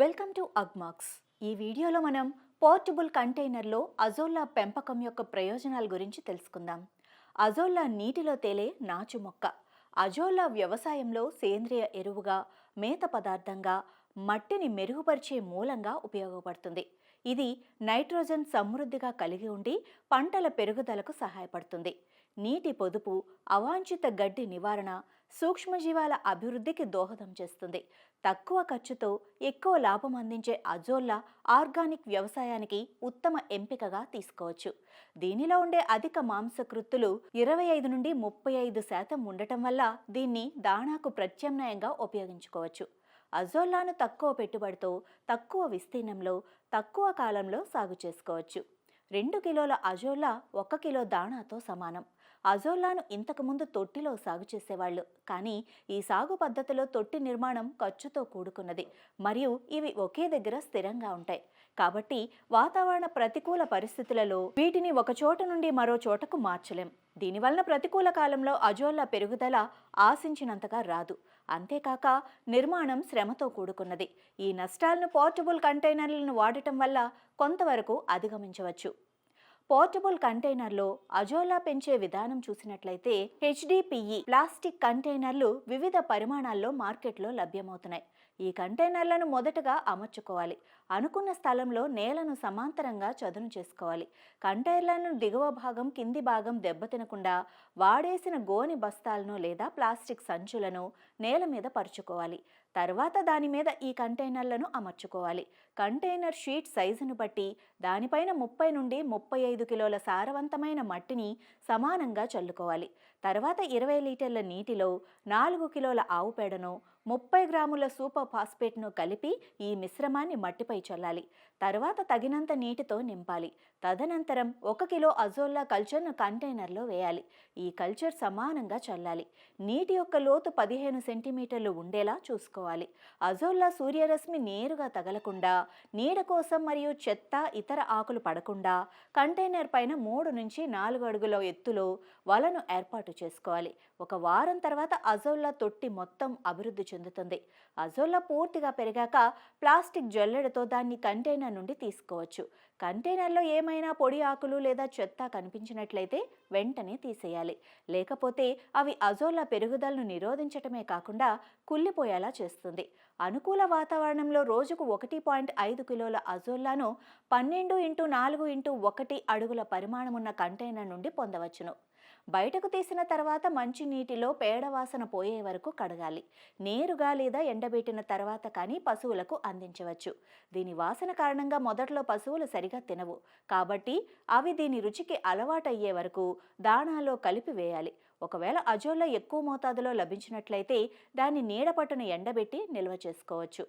Welcome to Agmax. ఈ వీడియోలో మనం పోర్టబుల్ కంటైనర్లో అజోల్లా పెంపకం యొక్క ప్రయోజనాల గురించి తెలుసుకుందాం. అజోల్లా నీటిలో తేలే నాచు మొక్క. అజోల్లా వ్యవసాయంలో సేంద్రియ ఎరువుగా మేత పదార్థంగా మట్టిని మెరుగుపరిచే మూలంగా ఉపయోగపడుతుంది. ఇది నైట్రోజన్ సమృద్ధిగా కలిగి ఉండి పంటల పెరుగుదలకు సహాయపడుతుంది. నీటి పొదుపు అవాంఛిత గడ్డి నివారణ సూక్ష్మజీవాల అభివృద్ధికి దోహదం చేస్తుంది. తక్కువ ఖర్చుతో ఎక్కువ లాభం అందించే అజోల్లా ఆర్గానిక్ వ్యవసాయానికి ఉత్తమ ఎంపికగా తీసుకోవచ్చు. దీనిలో ఉండే అధిక మాంసకృత్తులు ఇరవై ఐదు నుండి ముప్పై ఐదు శాతం ఉండటం వల్ల దీన్ని దాణాకు ప్రత్యామ్నాయంగా ఉపయోగించుకోవచ్చు. అజోల్లాను తక్కువ పెట్టుబడితో తక్కువ విస్తీర్ణంలో తక్కువ కాలంలో సాగు చేసుకోవచ్చు. రెండు కిలోల అజోల్లా ఒక కిలో దాణాతో సమానం. అజోల్లాను ఇంతకుముందు తొట్టిలో సాగు చేసేవాళ్ళు. కానీ ఈ సాగు పద్ధతిలో తొట్టి నిర్మాణం ఖర్చుతో కూడుకున్నది. మరియు ఇవి ఒకే దగ్గర స్థిరంగా ఉంటాయి. కాబట్టి వాతావరణ ప్రతికూల పరిస్థితులలో వీటిని ఒక చోట నుండి మరో చోటకు మార్చలేం. దీనివలన ప్రతికూల కాలంలో అజోల్లా పెరుగుదల ఆశించినంతగా రాదు. అంతేకాక నిర్మాణం శ్రమతో కూడుకున్నది. ఈ నష్టాలను పోర్టబుల్ కంటైనర్లను వాడటం వల్ల కొంతవరకు అధిగమించవచ్చు. పోర్టబుల్ కంటైనర్లో అజోలా పెంచే విధానం చూసినట్లయితే హెచ్డిపిఈ ప్లాస్టిక్ కంటైనర్లు వివిధ పరిమాణాల్లో మార్కెట్లో లభ్యమవుతున్నాయి. ఈ కంటైనర్లను మొదటగా అమర్చుకోవాలి. అనుకున్న స్థలంలో నేలను సమాంతరంగా చదును చేసుకోవాలి. కంటైనర్లను దిగువ భాగం కింది భాగం దెబ్బతినకుండా వాడేసిన గోని బస్తాలను లేదా ప్లాస్టిక్ సంచులను నేల మీద పరుచుకోవాలి. తర్వాత దాని మీద ఈ కంటైనర్లను అమర్చుకోవాలి. కంటైనర్ షీట్ సైజును బట్టి దానిపైన ముప్పై నుండి ముప్పై ఐదు కిలోల సారవంతమైన మట్టిని సమానంగా చల్లుకోవాలి. తర్వాత ఇరవై లీటర్ల నీటిలో నాలుగు కిలోల ఆవు పేడను ముప్పై గ్రాముల సూపర్ ఫాస్ఫేట్ను కలిపి ఈ మిశ్రమాన్ని మట్టిపై చల్లాలి. తర్వాత తగినంత నీటితో నింపాలి. తదనంతరం ఒక కిలో అజోల్లా కల్చర్ను కంటైనర్లో వేయాలి. ఈ కల్చర్ సమానంగా చల్లాలి. నీటి యొక్క లోతు పదిహేను సెంటీమీటర్లు ఉండేలా చూసుకోవాలి. అజోల్లా సూర్యరశ్మి నేరుగా తగలకుండా నీడ కోసం మరియు చెత్త ఇతర ఆకులు పడకుండా కంటైనర్ పైన మూడు నుంచి నాలుగు అడుగుల ఎత్తులో వలను ఏర్పాటు చేసుకోవాలి. ఒక వారం తర్వాత అజోల్లా తొట్టి మొత్తం అభివృద్ధి చెందుతుంది. అజోల్లా పూర్తిగా పెరిగాక ప్లాస్టిక్ జల్లెడతో దాన్ని కంటైనర్ నుండి తీసుకోవచ్చు. కంటైనర్లో ఏమైనా పొడి ఆకులు లేదా చెత్త కనిపించినట్లయితే వెంటనే తీసేయాలి. లేకపోతే అవి అజోలా పెరుగుదలను నిరోధించటమే కాకుండా కుళ్ళిపోయేలా చేస్తుంది. అనుకూల వాతావరణంలో రోజుకు ఒకటి పాయింట్ ఐదు కిలోల అజోల్లాను పన్నెండు ఇంటూ నాలుగు ఇంటూ ఒకటి అడుగుల పరిమాణమున్న కంటైనర్ నుండి పొందవచ్చును. బయటకు తీసిన తర్వాత మంచి నీటిలో పేడ వాసన పోయే వరకు కడగాలి. నేరుగా లేదా ఎండబెట్టిన తర్వాత కానీ పశువులకు అందించవచ్చు. దీని వాసన కారణంగా మొదట్లో పశువులు సరిగా తినవు. కాబట్టి అవి దీని రుచికి అలవాటయ్యే వరకు దాణాలో కలిపి వేయాలి. ఒకవేళ అజోల్లో ఎక్కువ మోతాదులో లభించినట్లయితే దాన్ని నీడపట్టును ఎండబెట్టి నిల్వ చేసుకోవచ్చు.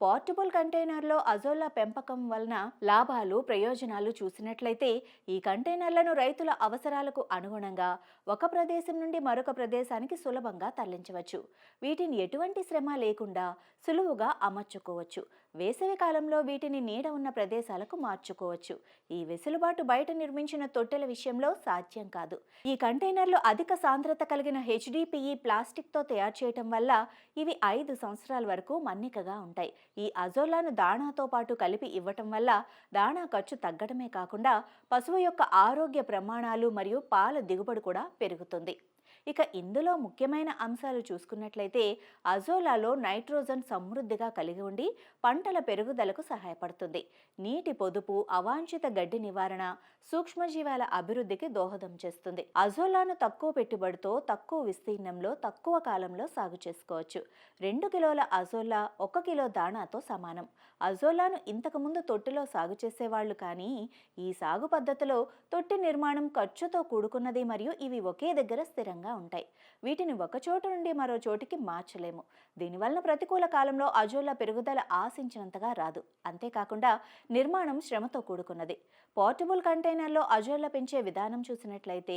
పోర్టబుల్ కంటైనర్లో అజోల్లా పెంపకం వలన లాభాలు ప్రయోజనాలు చూసినట్లయితే ఈ కంటైనర్లను రైతుల అవసరాలకు అనుగుణంగా ఒక ప్రదేశం నుండి మరొక ప్రదేశానికి సులభంగా తరలించవచ్చు. వీటిని ఎటువంటి శ్రమ లేకుండా సులువుగా అమర్చుకోవచ్చు. వేసవి కాలంలో వీటిని నీడ ఉన్న ప్రదేశాలకు మార్చుకోవచ్చు. ఈ వెసులుబాటు బయట నిర్మించిన తొట్టెల విషయంలో సాధ్యం కాదు. ఈ కంటైనర్లు అధిక సాంద్రత కలిగిన హెచ్డిపిఈ ప్లాస్టిక్తో తయారు చేయటం వల్ల ఇవి ఐదు సంవత్సరాల వరకు మన్నికగా ఉంటాయి. ఈ అజోలాను దాణాతో పాటు కలిపి ఇవ్వటం వల్ల దాణా ఖర్చు తగ్గడమే కాకుండా పశువు యొక్క ఆరోగ్య ప్రమాణాలు మరియు పాల దిగుబడి కూడా పెరుగుతుంది. ఇక ఇందులో ముఖ్యమైన అంశాలు చూసుకున్నట్లయితే అజోలాలో నైట్రోజన్ సమృద్ధిగా కలిగి ఉండి పంటల పెరుగుదలకు సహాయపడుతుంది. నీటి పొదుపు అవాంఛిత గడ్డి నివారణ సూక్ష్మజీవాల అభివృద్ధికి దోహదం చేస్తుంది. అజోలాను తక్కువ పెట్టుబడితో తక్కువ విస్తీర్ణంలో తక్కువ కాలంలో సాగు చేసుకోవచ్చు. రెండు కిలోల అజోలా ఒక కిలో దాణాతో సమానం. అజోలాను ఇంతకుముందు తొట్టిలో సాగు చేసేవాళ్ళు కానీ ఈ సాగు పద్ధతిలో తొట్టి నిర్మాణం ఖర్చుతో కూడుకున్నది మరియు ఇవి ఒకే దగ్గర స్థిరంగా ఉంటాయి. వీటిని ఒక చోటు నుండి మరో చోటికి మార్చలేము. దీనివలన ప్రతికూల కాలంలో అజోలా పెరుగుదల ఆశించినంతగా రాదు. అంతేకాకుండా నిర్మాణం శ్రమతో కూడుకున్నది. పోర్టబుల్ కంటైనర్లో అజోర్ల పెంచే విధానం చూసినట్లయితే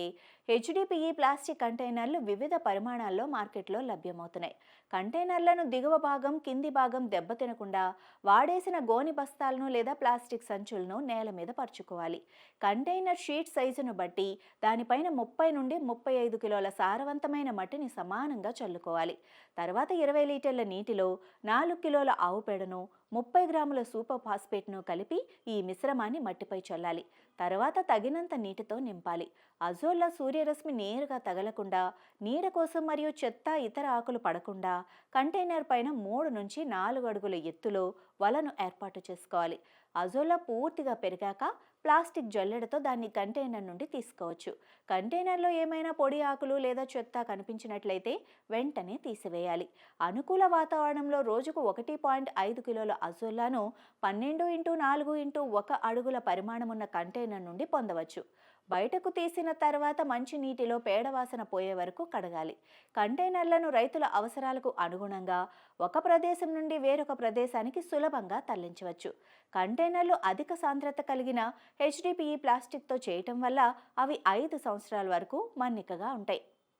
హెచ్డిపిఈ ప్లాస్టిక్ కంటైనర్లు వివిధ పరిమాణాల్లో మార్కెట్లో లభ్యమవుతున్నాయి. కంటైనర్లను దిగువ భాగం కింది భాగం దెబ్బతినకుండా వాడేసిన గోని బస్తాలను లేదా ప్లాస్టిక్ సంచులను నేల మీద పరుచుకోవాలి. కంటైనర్ షీట్ సైజును బట్టి దానిపైన ముప్పై నుండి ముప్పై ఐదు కిలోల సారవంతమైన మట్టిని సమానంగా చల్లుకోవాలి. తర్వాత ఇరవై లీటర్ల నీటిలో నాలుగు కిలోల ఆవు పేడను ముప్పై గ్రాముల సూపర్ ఫాస్ఫేట్ను కలిపి ఈ మిశ్రమాన్ని మట్టిపై చల్లాలి. తర్వాత తగినంత నీటితో నింపాలి. అజోల్లా సూర్యరశ్మి నేరుగా తగలకుండా నీడ కోసం మరియు చెత్త ఇతర ఆకులు పడకుండా కంటైనర్ పైన మూడు నుంచి నాలుగు అడుగుల ఎత్తులో వలను ఏర్పాటు చేసుకోవాలి. అజోలా పూర్తిగా పెరిగాక ప్లాస్టిక్ జల్లెడతో దాన్ని కంటైనర్ నుండి తీసుకోవచ్చు. కంటైనర్లో ఏమైనా పొడి ఆకులు లేదా చెత్త కనిపించినట్లయితే వెంటనే తీసివేయాలి. అనుకూల వాతావరణంలో రోజుకు ఒకటి పాయింట్ ఐదు కిలోల అజోలాను పన్నెండు ఇంటూ నాలుగు ఇంటూ ఒక అడుగుల పరిమాణం ఉన్న కంటైనర్ నుండి పొందవచ్చు. బయటకు తీసిన తర్వాత మంచి నీటిలో పేడవాసన పోయే వరకు కడగాలి. కంటైనర్లను రైతుల అవసరాలకు అనుగుణంగా ఒక ప్రదేశం నుండి వేరొక ప్రదేశానికి సులభంగా తరలించవచ్చు. కంటైనర్లు అధిక సాంద్రత కలిగిన హెచ్డిపిఈ ప్లాస్టిక్తో చేయటం వల్ల అవి ఐదు సంవత్సరాల వరకు మన్నికగా ఉంటాయి.